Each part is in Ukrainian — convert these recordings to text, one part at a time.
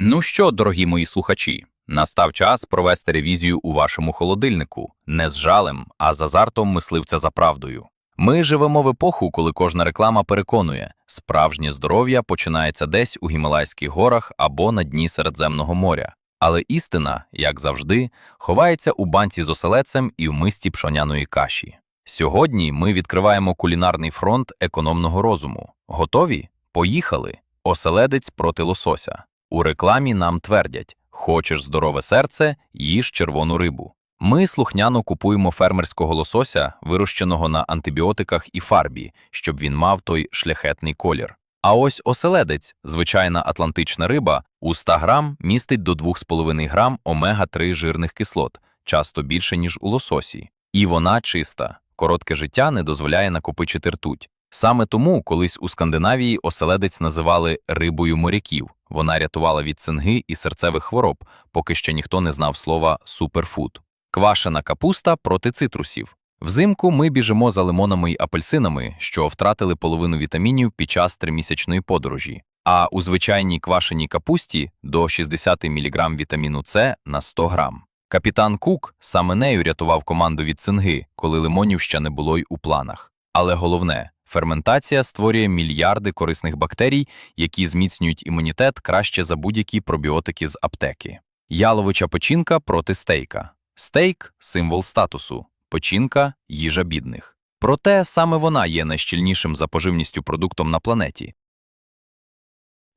Ну що, дорогі мої слухачі, настав час провести ревізію у вашому холодильнику не з жалем, а з азартом мисливця за правдою. Ми живемо в епоху, коли кожна реклама переконує, справжнє здоров'я починається десь у Гімалайських горах або на дні Середземного моря. Але істина, як завжди, ховається у банці з оселецем і в мисті пшоняної каші. Сьогодні ми відкриваємо кулінарний фронт економного розуму. Готові? Поїхали! Оселедець проти лосося. У рекламі нам твердять: хочеш здорове серце, їж червону рибу. Ми слухняно купуємо фермерського лосося, вирощеного на антибіотиках і фарбі, щоб він мав той шляхетний колір. А ось оселедець, звичайна атлантична риба, у 100 грам містить до 2,5 грам омега-3 жирних кислот, часто більше, ніж у лососі. І вона чиста. Коротке життя не дозволяє накопичити ртуть. Саме тому колись у Скандинавії оселедець називали рибою моряків. Вона рятувала від цинги і серцевих хвороб, поки ще ніхто не знав слова суперфуд. Квашена капуста проти цитрусів. Взимку ми біжимо за лимонами й апельсинами, що втратили половину вітамінів під час тримісячної подорожі. А у звичайній квашеній капусті до 60 мг вітаміну С на 100 грам. Капітан Кук саме нею рятував команду від цинги, коли лимонів ще не було й у планах. Але головне, ферментація створює мільярди корисних бактерій, які зміцнюють імунітет краще за будь-які пробіотики з аптеки. Яловича печінка проти стейка. Стейк символ статусу, печінка їжа бідних. Проте саме вона є найщільнішим за поживністю продуктом на планеті.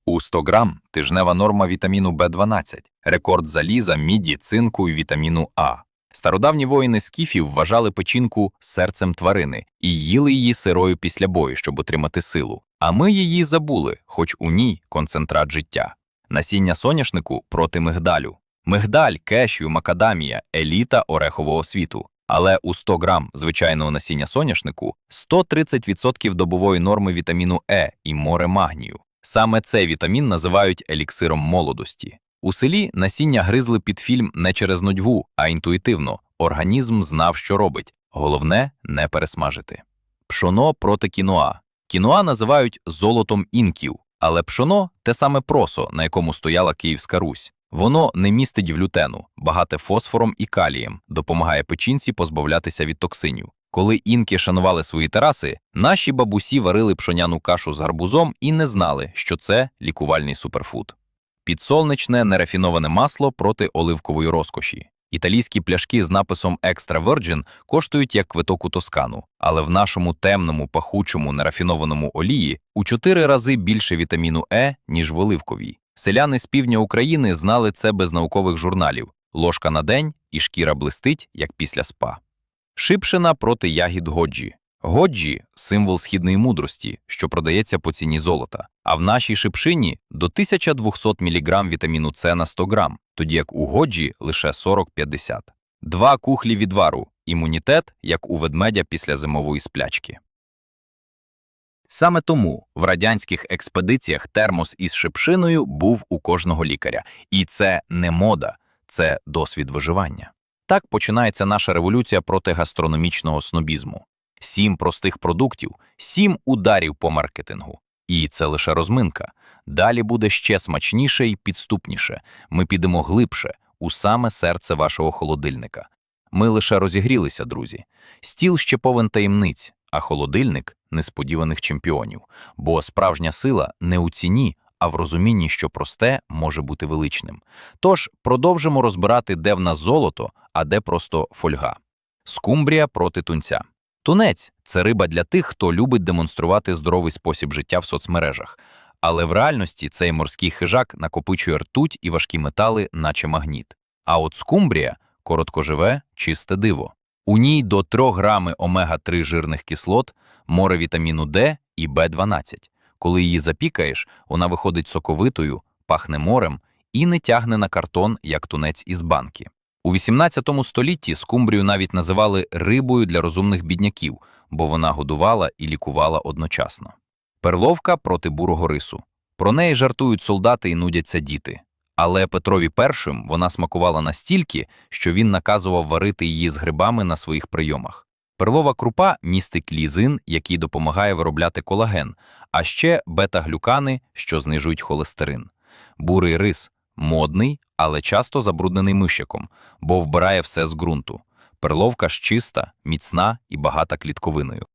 У 100 грам тижнева норма вітаміну В12, рекорд заліза, міді, цинку і вітаміну А. Стародавні воїни скіфів вважали печінку серцем тварини і їли її сирою після бою, щоб отримати силу. А ми її забули, хоч у ній концентрат життя. Насіння соняшнику проти мигдалю. Мигдаль, кешю, макадамія еліта орехового світу. Але у 100 грам звичайного насіння соняшнику 130% добової норми вітаміну Е і море магнію. Саме цей вітамін називають еліксиром молодості. У селі насіння гризли під фільм не через нудьгу, а інтуїтивно. Організм знав, що робить. Головне не пересмажити. Пшоно проти кіноа. Кіноа називають золотом інків, але пшоно те саме просо, на якому стояла Київська Русь. Воно не містить глютену, багате фосфором і калієм, допомагає печінці позбавлятися від токсинів. Коли інки шанували свої тераси, наші бабусі варили пшоняну кашу з гарбузом і не знали, що це лікувальний суперфуд. Підсолнечне нерафіноване масло проти оливкової розкоші. Італійські пляшки з написом Extra Virgin коштують як квиток у Тоскану, але в нашому темному, пахучому, нерафінованому олії у чотири рази більше вітаміну Е, ніж в оливковій. Селяни з півдня України знали це без наукових журналів: ложка на день і шкіра блистить, як після спа. Шипшина проти ягід годжі. Годжі символ східної мудрості, що продається по ціні золота. А в нашій шипшині до 1200 мг вітаміну С на 100 грам, тоді як у годжі лише 40-50. Два кухлі відвару, імунітет, як у ведмедя після зимової сплячки. Саме тому в радянських експедиціях термос із шипшиною був у кожного лікаря. І це не мода, це досвід виживання. Так починається наша революція проти гастрономічного снобізму. Сім простих продуктів, сім ударів по маркетингу. І це лише розминка. Далі буде ще смачніше і підступніше. Ми підемо глибше, у саме серце вашого холодильника. Ми лише розігрілися, друзі. Стіл ще повен таємниць, а холодильник несподіваних чемпіонів. Бо справжня сила не у ціні, а в розумінні, що просте може бути величним. Тож продовжимо розбирати, де в нас золото, а де просто фольга. Скумбрія проти тунця. Тунець це риба для тих, хто любить демонструвати здоровий спосіб життя в соцмережах. Але в реальності цей морський хижак накопичує ртуть і важкі метали, наче магніт. А от скумбрія короткоживе, чисте диво. У ній до 3 грами омега-3 жирних кислот, море вітаміну Д і Б12. Коли її запікаєш, вона виходить соковитою, пахне морем і не тягне на картон, як тунець із банки. У 18 столітті скумбрію навіть називали рибою для розумних бідняків, бо вона годувала і лікувала одночасно. Перловка проти бурого рису. Про неї жартують солдати і нудяться діти. Але Петрові І вона смакувала настільки, що він наказував варити її з грибами на своїх прийомах. Перлова крупа містить лізин, який допомагає виробляти колаген, а ще бета-глюкани, що знижують холестерин. Бурий рис модний, але часто забруднений мишяком, бо вбирає все з ґрунту. Перловка ж чиста, міцна і багата клітковиною.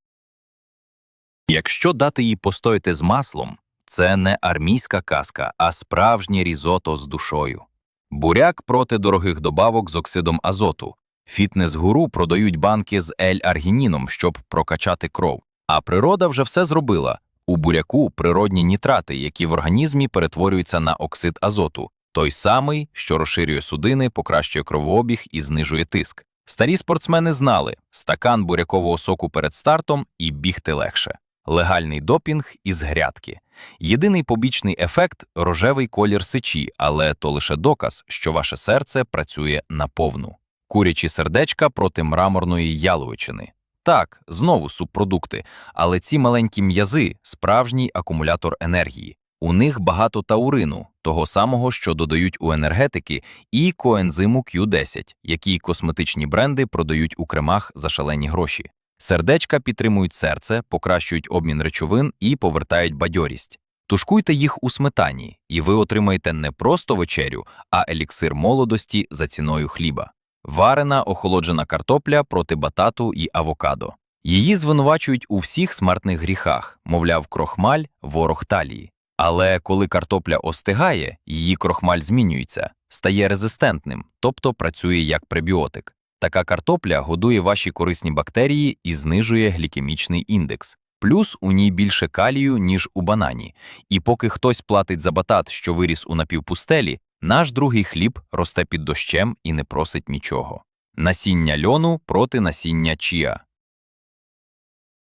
Якщо дати їй постояти з маслом, це не армійська казка, а справжнє різото з душою. Буряк проти дорогих добавок з оксидом азоту. Фітнес-гуру продають банки з ель-аргініном, щоб прокачати кров. А природа вже все зробила. У буряку природні нітрати, які в організмі перетворюються на оксид азоту, той самий, що розширює судини, покращує кровообіг і знижує тиск. Старі спортсмени знали стакан бурякового соку перед стартом і бігти легше. Легальний допінг із грядки. Єдиний побічний ефект рожевий колір сечі, але то лише доказ, що ваше серце працює наповну. Курячі сердечка проти мраморної яловичини. Так, знову субпродукти, але ці маленькі м'язи справжній акумулятор енергії. У них багато таурину, того самого, що додають у енергетики, і коензиму Q10, які косметичні бренди продають у кремах за шалені гроші. Сердечка підтримують серце, покращують обмін речовин і повертають бадьорість. Тушкуйте їх у сметані, і ви отримаєте не просто вечерю, а еліксир молодості за ціною хліба. Варена охолоджена картопля проти батату і авокадо. Її звинувачують у всіх смертних гріхах, мовляв, крохмаль ворог талії. Але коли картопля остигає, її крохмаль змінюється, стає резистентним, тобто працює як пребіотик. Така картопля годує ваші корисні бактерії і знижує глікемічний індекс. Плюс у ній більше калію, ніж у банані. І поки хтось платить за батат, що виріс у напівпустелі, наш другий хліб росте під дощем і не просить нічого. Насіння льону проти насіння чіа.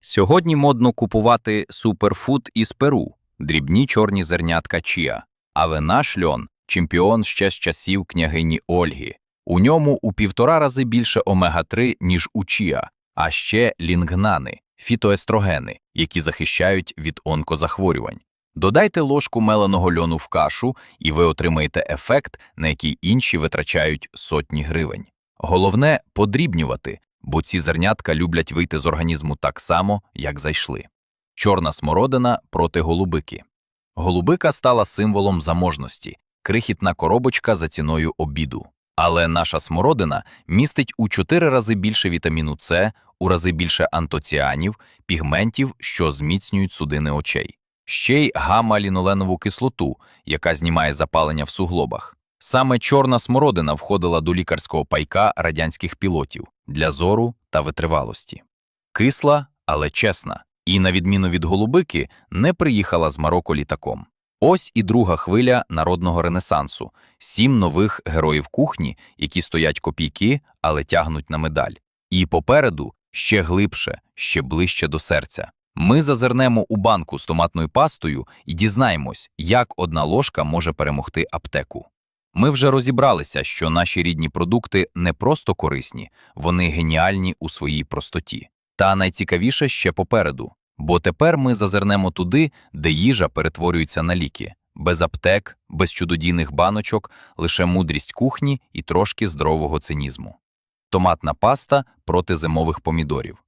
Сьогодні модно купувати суперфуд із Перу, дрібні чорні зернятка чіа. Але наш льон чемпіон ще з часів княгині Ольги. У ньому у півтора рази більше омега-3, ніж у чіа, а ще лінгнани, фітоестрогени, які захищають від онкозахворювань. Додайте ложку меленого льону в кашу, і ви отримаєте ефект, на який інші витрачають сотні гривень. Головне подрібнювати, бо ці зернятка люблять вийти з організму так само, як зайшли. Чорна смородина проти голубики. Голубика стала символом заможності, крихітна коробочка за ціною обіду. Але наша смородина містить у 4 рази більше вітаміну С, у рази більше антоціанів, пігментів, що зміцнюють судини очей. Ще й гамма-ліноленову кислоту, яка знімає запалення в суглобах. Саме чорна смородина входила до лікарського пайка радянських пілотів для зору та витривалості. Кисла, але чесна, і, на відміну від голубики, не приїхала з Марокко літаком. Ось і друга хвиля народного ренесансу сім нових героїв кухні, які стоять копійки, але тягнуть на медаль. І попереду ще глибше, ще ближче до серця. Ми зазирнемо у банку з томатною пастою і дізнаємось, як одна ложка може перемогти аптеку. Ми вже розібралися, що наші рідні продукти не просто корисні, вони геніальні у своїй простоті. Та найцікавіше ще попереду. Бо тепер ми зазирнемо туди, де їжа перетворюється на ліки, без аптек, без чудодійних баночок, лише мудрість кухні і трошки здорового цинізму. Томатна паста проти зимових помідорів.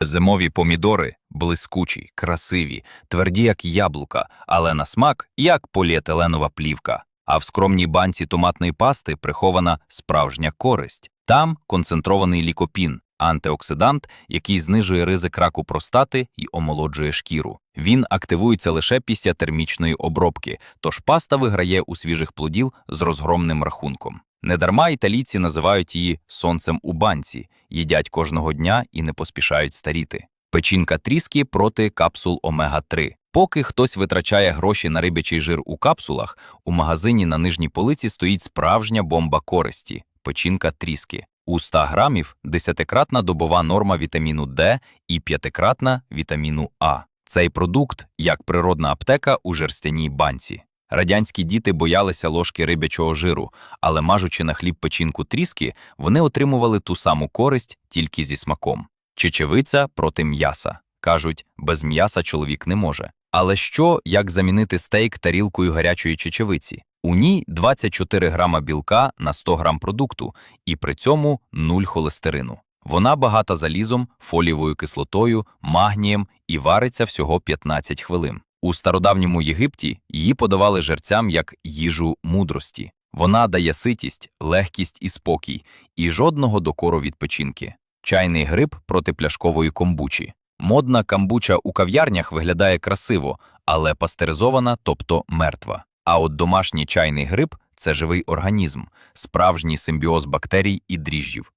Зимові помідори блискучі, красиві, тверді, як яблука, але на смак як поліетиленова плівка. А в скромній банці томатної пасти прихована справжня користь. Там концентрований лікопін, антиоксидант, який знижує ризик раку простати і омолоджує шкіру. Він активується лише після термічної обробки, тож паста виграє у свіжих плодів з розгромним рахунком. Недарма італійці називають її сонцем у банці, їдять кожного дня і не поспішають старіти. Печінка тріски проти капсул омега-3. Поки хтось витрачає гроші на рибячий жир у капсулах, у магазині на нижній полиці стоїть справжня бомба користі печінка тріски. У 100 грамів десятикратна добова норма вітаміну Д і п'ятикратна вітаміну А. Цей продукт як природна аптека у жерстяній банці. Радянські діти боялися ложки рибячого жиру, але мажучи на хліб печінку тріски, вони отримували ту саму користь тільки зі смаком. Чечевиця проти м'яса. Кажуть, без м'яса чоловік не може. Але що, як замінити стейк тарілкою гарячої чечевиці? У ній 24 грама білка на 100 грам продукту, і при цьому нуль холестерину. Вона багата залізом, фолієвою кислотою, магнієм і вариться всього 15 хвилин. У стародавньому Єгипті її подавали жерцям як їжу мудрості. Вона дає ситість, легкість і спокій, і жодного докору від печінки. Чайний гриб проти пляшкової комбучі. Модна камбуча у кав'ярнях виглядає красиво, але пастеризована, тобто мертва. А от домашній чайний гриб це живий організм, справжній симбіоз бактерій і дріжджів.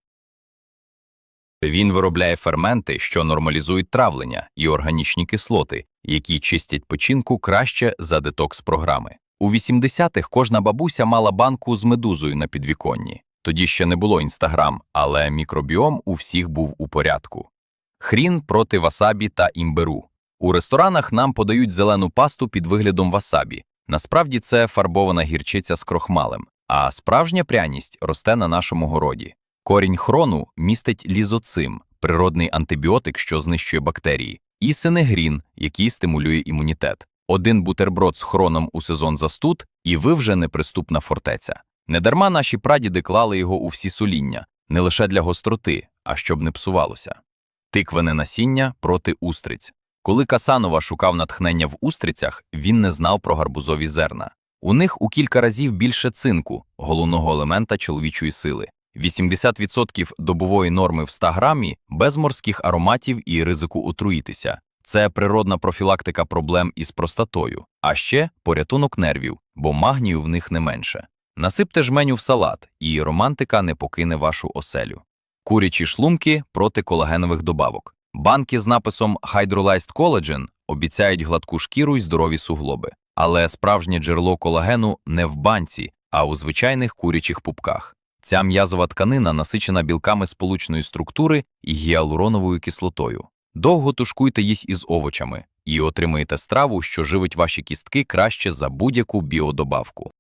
Він виробляє ферменти, що нормалізують травлення і органічні кислоти, які чистять печінку краще за детокс-програми. У 80-х кожна бабуся мала банку з медузою на підвіконні. Тоді ще не було інстаграм, але мікробіом у всіх був у порядку. Хрін проти васабі та імбиру. У ресторанах нам подають зелену пасту під виглядом васабі. Насправді це фарбована гірчиця з крохмалем, а справжня пряність росте на нашому городі. Корінь хрону містить лізоцим, природний антибіотик, що знищує бактерії, і синегрін, який стимулює імунітет. Один бутерброд з хроном у сезон застуд, і ви вже неприступна фортеця. Недарма наші прадіди клали його у всі соління, не лише для гостроти, а щоб не псувалося. Тиквене насіння проти устриць. Коли Касанова шукав натхнення в устрицях, він не знав про гарбузові зерна. У них у кілька разів більше цинку, головного елемента чоловічої сили. 80% добової норми в 100 грамі без морських ароматів і ризику отруїтися. Це природна профілактика проблем із простатою, а ще порятунок нервів, бо магнію в них не менше. Насипте жменю в салат, і романтика не покине вашу оселю. Курячі шлунки проти колагенових добавок. Банки з написом Hydrolyzed Collagen обіцяють гладку шкіру й здорові суглоби. Але справжнє джерело колагену не в банці, а у звичайних курячих пупках. Ця м'язова тканина насичена білками сполучної структури і гіалуроновою кислотою. Довго тушкуйте їх із овочами і отримаєте страву, що живить ваші кістки краще за будь-яку біодобавку.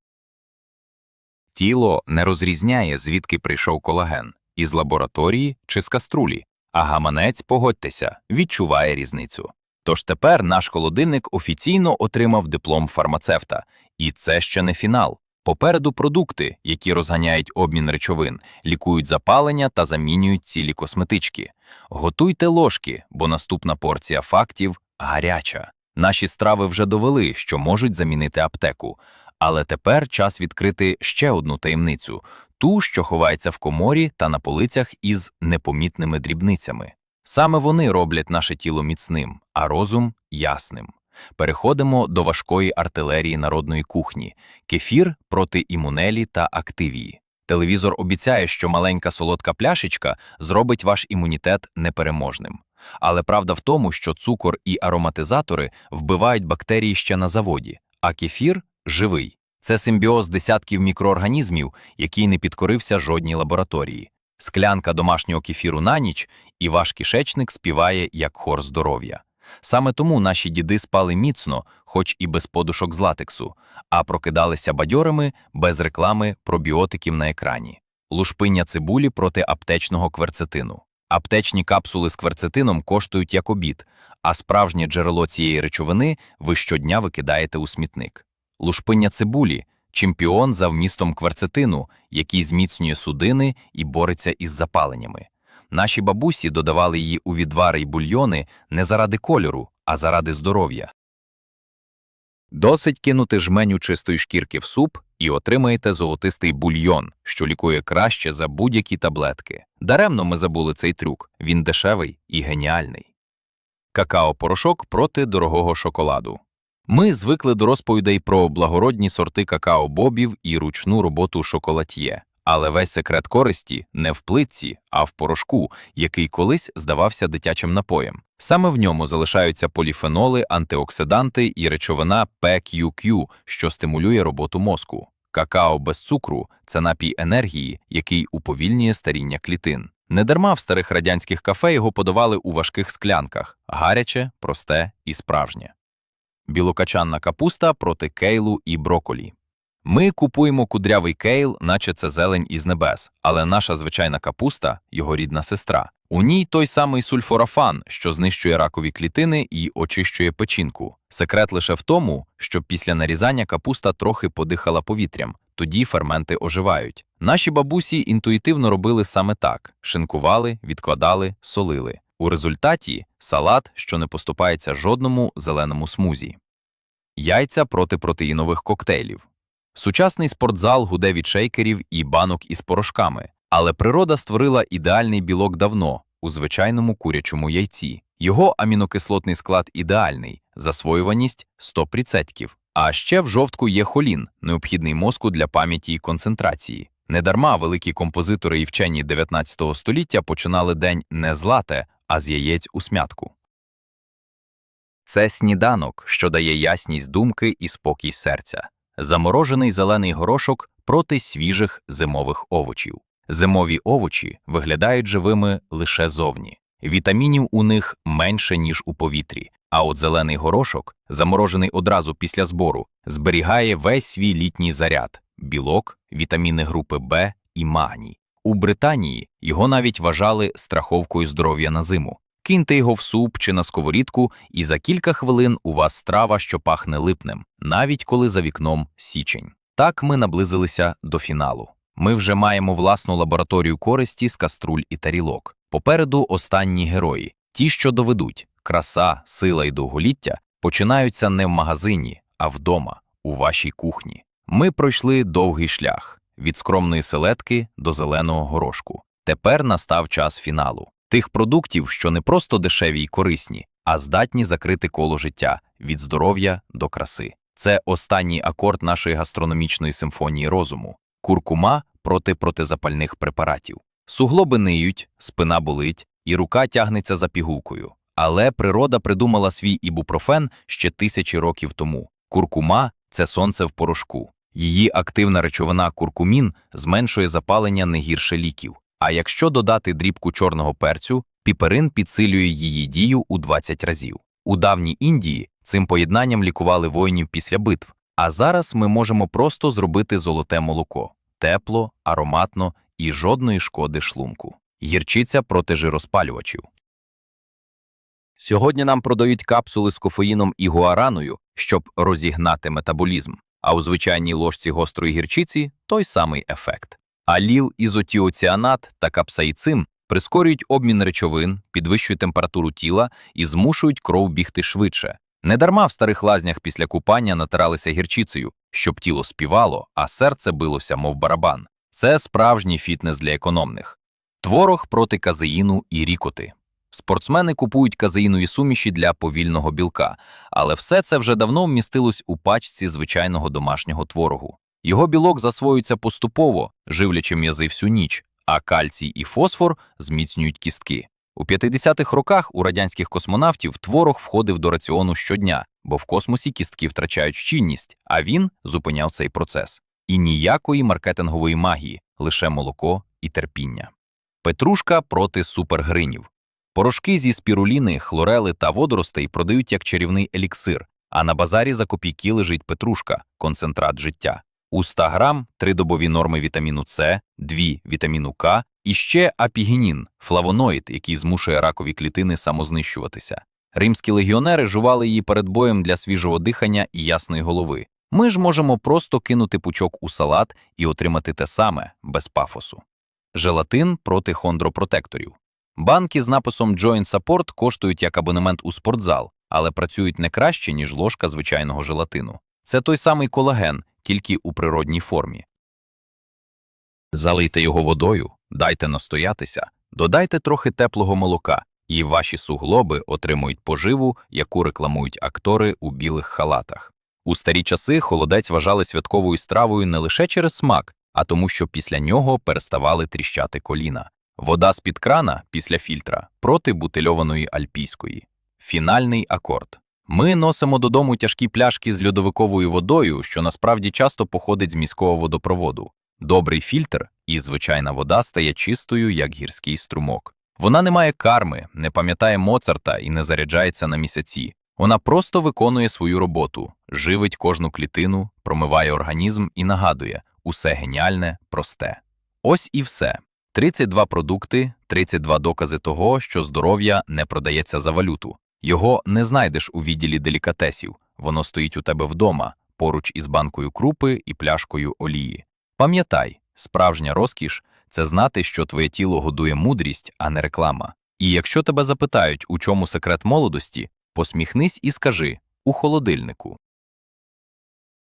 Тіло не розрізняє, звідки прийшов колаген із лабораторії чи з каструлі, а гаманець, погодьтеся, відчуває різницю. Тож тепер наш холодильник офіційно отримав диплом фармацевта, і це ще не фінал. Попереду продукти, які розганяють обмін речовин, лікують запалення та замінюють цілі косметички. Готуйте ложки, бо наступна порція фактів гаряча. Наші страви вже довели, що можуть замінити аптеку. Але тепер час відкрити ще одну таємницю ту, що ховається в коморі та на полицях із непомітними дрібницями. Саме вони роблять наше тіло міцним, а розум ясним. Переходимо до важкої артилерії народної кухні кефір проти імунелі та активії. Телевізор обіцяє, що маленька солодка пляшечка зробить ваш імунітет непереможним. Але правда в тому, що цукор і ароматизатори вбивають бактерії ще на заводі, а кефір живий. Це симбіоз десятків мікроорганізмів, який не підкорився жодній лабораторії. Склянка домашнього кефіру на ніч, і ваш кишечник співає як хор здоров'я. Саме тому наші діди спали міцно, хоч і без подушок з латексу, а прокидалися бадьорими без реклами пробіотиків на екрані. Лушпиння цибулі проти аптечного кверцетину. Аптечні капсули з кверцетином коштують як обід, а справжнє джерело цієї речовини ви щодня викидаєте у смітник. Лушпиння цибулі чемпіон за вмістом кверцетину, який зміцнює судини і бореться із запаленнями. Наші бабусі додавали її у відвари й бульйони не заради кольору, а заради здоров'я. Досить кинути жменю чистої шкірки в суп і отримаєте золотистий бульйон, що лікує краще за будь-які таблетки. Даремно ми забули цей трюк, він дешевий і геніальний. Какао-порошок проти дорогого шоколаду. Ми звикли до розповідей про благородні сорти какао-бобів і ручну роботу шоколад'є. Але весь секрет користі не в плитці, а в порошку, який колись здавався дитячим напоєм. Саме в ньому залишаються поліфеноли, антиоксиданти і речовина PQQ, що стимулює роботу мозку. Какао без цукру це напій енергії, який уповільнює старіння клітин. Недарма в старих радянських кафе його подавали у важких склянках гаряче, просте і справжнє. Білокачанна капуста проти кейлу і броколі. Ми купуємо кудрявий кейл, наче це зелень із небес, але наша звичайна капуста його рідна сестра. У ній той самий сульфорафан, що знищує ракові клітини і очищує печінку. Секрет лише в тому, що після нарізання капуста трохи подихала повітрям, тоді ферменти оживають. Наші бабусі інтуїтивно робили саме так: шинкували, відкладали, солили. У результаті салат, що не поступається жодному зеленому смузі. яйця проти протеїнових коктейлів. Сучасний спортзал гуде від шейкерів і банок із порошками, але природа створила ідеальний білок давно у звичайному курячому яйці. Його амінокислотний склад ідеальний, засвоюваність 100%. А ще в жовтку є холін, необхідний мозку для пам'яті і концентрації. Недарма великі композитори і вчені 19 століття починали день не з лате, а з яєць у смятку. Це сніданок, що дає ясність думки і спокій серця. Заморожений зелений горошок проти свіжих зимових овочів. Зимові овочі виглядають живими лише зовні. Вітамінів у них менше, ніж у повітрі, а от зелений горошок, заморожений одразу після збору, зберігає весь свій літній заряд білок, вітаміни групи Б і магній. У Британії його навіть вважали страховкою здоров'я на зиму. Киньте його в суп чи на сковорідку, і за кілька хвилин у вас страва, що пахне липнем, навіть коли за вікном січень. Так ми наблизилися до фіналу. Ми вже маємо власну лабораторію користі з каструль і тарілок. Попереду останні герої, ті, що доведуть, краса, сила і довголіття починаються не в магазині, а вдома, у вашій кухні. Ми пройшли довгий шлях від скромної селедки до зеленого горошку. Тепер настав час фіналу. Тих продуктів, що не просто дешеві й корисні, а здатні закрити коло життя від здоров'я до краси. Це останній акорд нашої гастрономічної симфонії розуму куркума проти протизапальних препаратів. Суглоби ниють, спина болить, і рука тягнеться за пігулкою. Але природа придумала свій ібупрофен ще тисячі років тому. Куркума це сонце в порошку. Її активна речовина куркумін зменшує запалення не гірше ліків. А якщо додати дрібку чорного перцю, піперин підсилює її дію у 20 разів. У давній Індії цим поєднанням лікували воїнів після битв, а зараз ми можемо просто зробити золоте молоко тепло, ароматно і жодної шкоди шлунку. Гірчиця проти жироспалювачів. Сьогодні нам продають капсули з кофеїном і гуараною, щоб розігнати метаболізм, а у звичайній ложці гострої гірчиці той самий ефект. Аліл, ізотіоціанат та капсаїцин прискорюють обмін речовин, підвищують температуру тіла і змушують кров бігти швидше. Недарма в старих лазнях після купання натиралися гірчицею, щоб тіло співало, а серце билося, мов барабан. Це справжній фітнес для економних. Творог проти казеїну і рікоти. Спортсмени купують казеїнові суміші для повільного білка, але все це вже давно вмістилось у пачці звичайного домашнього творогу. Його білок засвоюється поступово, живлячи м'язи всю ніч, а кальцій і фосфор зміцнюють кістки. У 50-х роках у радянських космонавтів творог входив до раціону щодня, бо в космосі кістки втрачають щільність, а він зупиняв цей процес. І ніякої маркетингової магії, лише молоко і терпіння. Петрушка проти супергринів. Порошки зі спіруліни, хлорели та водоростей продають як чарівний еліксир, а на базарі за копійки лежить петрушка, концентрат життя. У 100 грам – три добові норми вітаміну С, 2 вітаміну К і ще апігенін – флавоноїд, який змушує ракові клітини самознищуватися. Римські легіонери жували її перед боєм для свіжого дихання і ясної голови. Ми ж можемо просто кинути пучок у салат і отримати те саме, без пафосу. Желатин проти хондропротекторів. Банки з написом Joint Support коштують як абонемент у спортзал, але працюють не краще, ніж ложка звичайного желатину. Це той самий колаген, тільки у природній формі. Залийте його водою, дайте настоятися, додайте трохи теплого молока, і ваші суглоби отримують поживу, яку рекламують актори у білих халатах. У старі часи холодець вважали святковою стравою не лише через смак, а тому, що після нього переставали тріщати коліна. Вода з-під крана після фільтра проти бутильованої альпійської. Фінальний акорд. Ми носимо додому тяжкі пляшки з льодовиковою водою, що насправді часто походить з міського водопроводу. Добрий фільтр і звичайна вода стає чистою, як гірський струмок. Вона не має карми, не пам'ятає Моцарта і не заряджається на місяці. Вона просто виконує свою роботу, живить кожну клітину, промиває організм і нагадує усе геніальне, просте. Ось і все. 32 продукти, 32 докази того, що здоров'я не продається за валюту. Його не знайдеш у відділі делікатесів, воно стоїть у тебе вдома, поруч із банкою крупи і пляшкою олії. Пам'ятай, справжня розкіш це знати, що твоє тіло годує мудрість, а не реклама. І якщо тебе запитають, у чому секрет молодості, посміхнись і скажи у холодильнику.